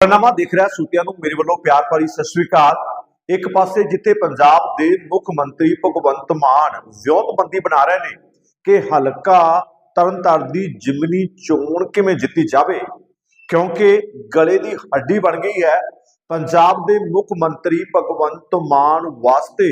ਪਰਨਾਮਾ ਦੇਖ ਰਿਹਾ ਸੂਤਿਆਂ ਨੂੰ ਮੇਰੇ ਵੱਲੋਂ ਪਿਆਰ ਭਰੀ ਸਤਿ ਸ੍ਰੀ ਅਕਾਲ। ਇੱਕ ਪਾਸੇ ਜਿੱਥੇ ਪੰਜਾਬ ਦੇ ਮੁੱਖ ਮੰਤਰੀ ਭਗਵੰਤ ਮਾਨ ਵਿਉਂਤਬੰਦੀ ਬਣਾ ਰਹੇ ਨੇ ਕਿ ਹਲਕਾ ਤਰਨਤਾਰਨ ਦੀ ਜਿਮਨੀ ਚੋਣ ਕਿਵੇਂ ਜਿੱਤੀ ਜਾਵੇ, ਕਿਉਂਕਿ ਗਲੇ ਦੀ ਹੱਡੀ ਬਣ ਗਈ ਹੈ। ਪੰਜਾਬ ਦੇ ਮੁੱਖ ਮੰਤਰੀ ਭਗਵੰਤ ਮਾਨ ਵਾਸਤੇ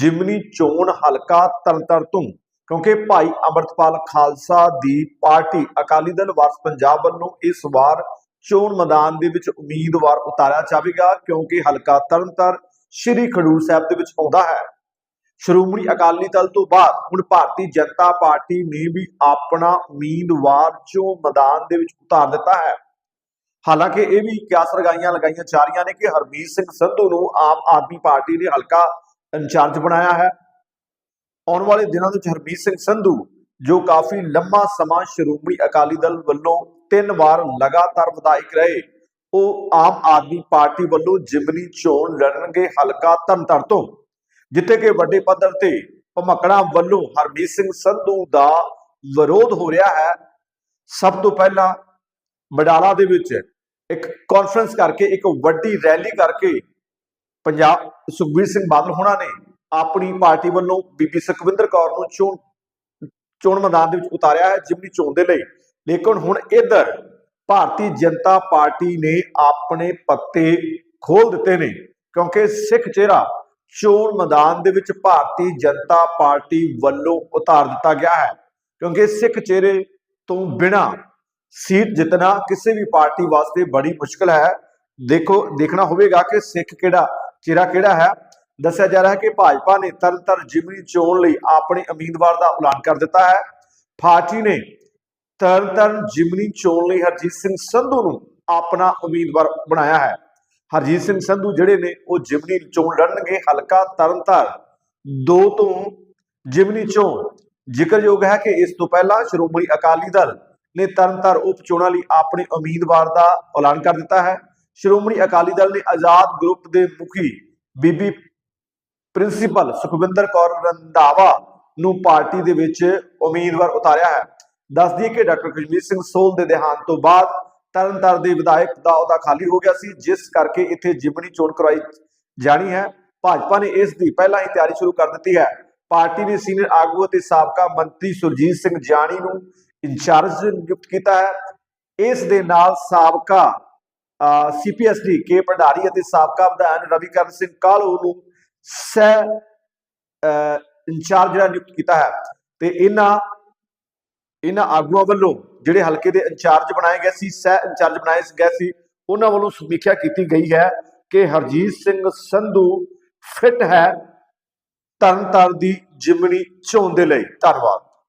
ਜਿਮਨੀ ਚੋਣ ਹਲਕਾ ਤਰਨਤਾਰਨ ਤੋਂ, ਕਿਉਂਕਿ ਭਾਈ ਅਮਰਤਪਾਲ ਖਾਲਸਾ ਦੀ ਪਾਰਟੀ ਅਕਾਲੀ ਦਲ ਵਾਰਸ ਪੰਜਾਬ ਵੱਲੋਂ ਇਸ ਵਾਰ ਚੋਣ ਮੈਦਾਨ ਦੇ ਵਿੱਚ ਉਮੀਦਵਾਰ ਉਤਾਰਿਆ ਜਾਵੇਗਾ, ਕਿਉਂਕਿ ਹਲਕਾ ਤਰਨਤਾਰਨ ਸ਼੍ਰੀ ਖਡੂਰ ਸਾਹਿਬ ਦੇ ਵਿੱਚ ਆਉਂਦਾ ਹੈ। ਸ਼੍ਰੋਮਣੀ ਅਕਾਲੀ ਦਲ ਤੋਂ ਬਾਅਦ ਹੁਣ ਭਾਰਤੀ ਜਨਤਾ ਪਾਰਟੀ ਨੇ ਵੀ ਆਪਣਾ ਉਮੀਦਵਾਰ ਚੋਣ ਮੈਦਾਨ ਦੇ ਵਿੱਚ ਉਤਾਰ ਦਿੱਤਾ ਹੈ। ਹਾਲਾਂਕਿ ਇਹ ਵੀ ਕਿਆਸ ਲਗਾਈਆਂ ਲਗਾਈਆਂ ਜਾ ਰਹੀਆਂ ਨੇ ਕਿ ਹਰਮੀਤ ਸਿੰਘ ਸੰਧੂ ਨੂੰ ਆਮ ਆਦਮੀ ਪਾਰਟੀ ਨੇ ਹਲਕਾ ਇੰਚਾਰਜ ਬਣਾਇਆ ਹੈ। ਆਉਣ ਵਾਲੇ ਦਿਨਾਂ ਵਿੱਚ ਹਰਮੀਤ ਸਿੰਘ ਸੰਧੂ, ਜੋ ਕਾਫੀ ਲੰਮਾ ਸਮਾਂ ਸ਼੍ਰੋਮਣੀ ਅਕਾਲੀ ਦਲ ਵੱਲੋਂ ਤਿੰਨ ਵਾਰ ਲਗਾਤਾਰ ਵਿਧਾਇਕ ਰਹੇ। ਉਹ ਆਮ ਆਦਮੀ ਪਾਰਟੀ ਵੱਲੋਂ ਜਿਮਨੀ ਚੋਣ ਲੜਨਗੇ ਹਲਕਾ ਤਰਨਤਾਰਨ ਤੋਂ, ਜਿੱਥੇ ਕਿ ਵੱਡੇ ਪੱਧਰ ਤੇ ਭਮਕੜਾ ਵੱਲੋਂ ਹਰਮੀਤ ਸਿੰਘ ਸੰਧੂ ਦਾ ਵਿਰੋਧ ਹੋ ਰਿਹਾ ਹੈ। ਸਭ ਤੋਂ ਪਹਿਲਾਂ ਮਡਾਲਾ ਦੇ ਵਿੱਚ ਇੱਕ ਕਾਨਫਰੰਸ ਕਰਕੇ, ਇੱਕ ਵੱਡੀ ਰੈਲੀ ਕਰਕੇ ਪੰਜਾਬ ਸੁਖਬੀਰ ਸਿੰਘ ਬਾਦਲ ਹੋਣਾ ਨੇ ਆਪਣੀ ਪਾਰਟੀ ਵੱਲੋਂ ਬੀਬੀ ਸੁਖਵਿੰਦਰ ਕੌਰ ਨੂੰ ਚੋਣ ਚੋਣ ਮੈਦਾਨ ਦੇ ਵਿੱਚ ਉਤਾਰਿਆ ਹੈ, ਜਿਮਨੀ ਚੋਣ ਦੇ ਲਈ। ਲੇਕਿਨ ਹੁਣ ਇਧਰ ਭਾਰਤੀ ਜਨਤਾ ਪਾਰਟੀ ਨੇ ਆਪਣੇ ਪੱਤੇ ਖੋਲ ਦਿੱਤੇ ਨੇ, ਕਿਉਂਕਿ ਸਿੱਖ ਚਿਹਰਾ ਚੋਣ ਮੈਦਾਨ ਦੇ ਵਿੱਚ ਭਾਰਤੀ ਜਨਤਾ ਪਾਰਟੀ ਵੱਲੋਂ ਉਤਾਰ ਦਿੱਤਾ ਗਿਆ ਹੈ। ਕਿਉਂਕਿ ਸਿੱਖ ਚਿਹਰੇ ਤੋਂ ਬਿਨਾ ਸੀਟ ਜਿੱਤਣਾ ਕਿਸੇ ਵੀ ਪਾਰਟੀ ਵਾਸਤੇ ਬੜੀ ਮੁਸ਼ਕਲ ਹੈ। ਦੇਖੋ, ਦੇਖਣਾ ਹੋਵੇਗਾ ਕਿ ਸਿੱਖ ਕਿਹੜਾ ਚਿਹਰਾ ਕਿਹੜਾ ਹੈ। ਦੱਸਿਆ ਜਾ ਰਿਹਾ ਹੈ ਕਿ ਭਾਜਪਾ ਨੇ ਤਰਨਤਾਰਨ ਜਿਮਨੀ ਚੋਣ ਲਈ ਆਪਣੇ ਉਮੀਦਵਾਰ ਦਾ ਐਲਾਨ ਕਰ ਦਿੱਤਾ ਹੈ। ਪਾਰਟੀ ਨੇ ਤਰਨਤਾਰਨ ਜਿਮਨੀ ਚੋਣ ਲਈ ਹਰਜੀਤ ਸਿੰਘ ਸੰਧੂ ਨੂੰ ਆਪਣਾ ਉਮੀਦਵਾਰ ਬਣਾਇਆ ਹੈ। ਹਰਜੀਤ ਸਿੰਘ ਸੰਧੂ ਜਿਹੜੇ ਨੇ, ਉਹ ਜਿਮਨੀ ਚੋਣ ਲੜਨਗੇ। ਹਲਕਾ ਤਰਨਤਾਰਨ ਦੋ ਤੋਂ ਜਿਮਨੀ ਚੋਣ। ਜ਼ਿਕਰਯੋਗ ਹੈ ਕਿ ਇਸ ਤੋਂ ਪਹਿਲਾਂ ਸ਼੍ਰੋਮਣੀ ਅਕਾਲੀ ਦਲ ਨੇ ਤਰਨਤਾਰਨ ਉਪ ਚੋਣਾਂ ਲਈ ਆਪਣੇ ਉਮੀਦਵਾਰ ਦਾ ਐਲਾਨ ਕਰ ਦਿੱਤਾ ਹੈ। ਸ਼੍ਰੋਮਣੀ ਅਕਾਲੀ ਦਲ ਨੇ ਆਜ਼ਾਦ ਗਰੁੱਪ ਦੇ ਮੁਖੀ ਬੀਬੀ ਪ੍ਰਿੰਸੀਪਲ ਸੁਖਵਿੰਦਰ ਕੌਰ ਰੰਧਾਵਾ ਨੂੰ ਪਾਰਟੀ ਦੇ ਵਿੱਚ ਉਮੀਦਵਾਰ ਉਤਾਰਿਆ ਹੈ। ਦੱਸ ਦਈਏ ਕਿ ਡਾਕਟਰ ਕਸ਼ਮੀਰ ਸਿੰਘ ਸੋਲ ਦੇ ਦੇਹਾਂਤ ਤੋਂ ਬਾਅਦ ਤਰਨਤਾਰਨ ਦੇ ਵਿਧਾਇਕ ਦਾ ਅਹੁਦਾ ਖਾਲੀ ਹੋ ਗਿਆ ਸੀ, ਜਿਸ ਕਰਕੇ ਇੱਥੇ ਜਿਮਣੀ ਚੋਣ ਕਰਵਾਈ ਜਾਣੀ ਹੈ। ਭਾਜਪਾ ਨੇ ਇਸ ਦੀ ਪਹਿਲਾਂ ਹੀ ਤਿਆਰੀ ਸ਼ੁਰੂ ਕਰ ਦਿੱਤੀ ਹੈ। ਪਾਰਟੀ ਨੇ ਸੀਨੀਅਰ ਆਗੂ ਅਤੇ ਸਾਬਕਾ ਮੰਤਰੀ ਸੁਰਜੀਤ ਸਿੰਘ ਜਾਣੀ ਨੂੰ ਇੰਚਾਰਜ ਨਿਯੁਕਤ ਕੀਤਾ ਹੈ। ਇਸ ਦੇ ਨਾਲ ਸਾਬਕਾ ਸੀਪੀਐਸਡੀ ਕੇ ਭੰਡਾਰੀ ਅਤੇ ਸਾਬਕਾ ਵਿਧਾਇਕ ਰਵੀਕਰਨ ਸਿੰਘ ਕਾਲੂ ਨੂੰ ਸਹਿ ਇੰਚਾਰਜ ਜਿਹੜਾ ਨਿਯੁਕਤ ਕੀਤਾ ਹੈ। ਤੇ ਇਹਨਾਂ ਇਹਨਾਂ ਆਗੂਆਂ ਵੱਲੋਂ ਜਿਹੜੇ ਹਲਕੇ ਦੇ ਇੰਚਾਰਜ ਬਣਾਏ ਗਏ ਸੀ, ਸਹਿ ਇੰਚਾਰਜ ਬਣਾਏ ਗਏ ਸੀ, ਉਹਨਾਂ ਵੱਲੋਂ ਸਮੀਖਿਆ ਕੀਤੀ ਗਈ ਹੈ ਕਿ ਹਰਜੀਤ ਸਿੰਘ ਸੰਧੂ ਫਿੱਟ ਹੈ ਤਰਨਤਾਰਨ ਦੀ ਜਿਮਣੀ ਚੋਣ ਦੇ ਲਈ। ਧੰਨਵਾਦ।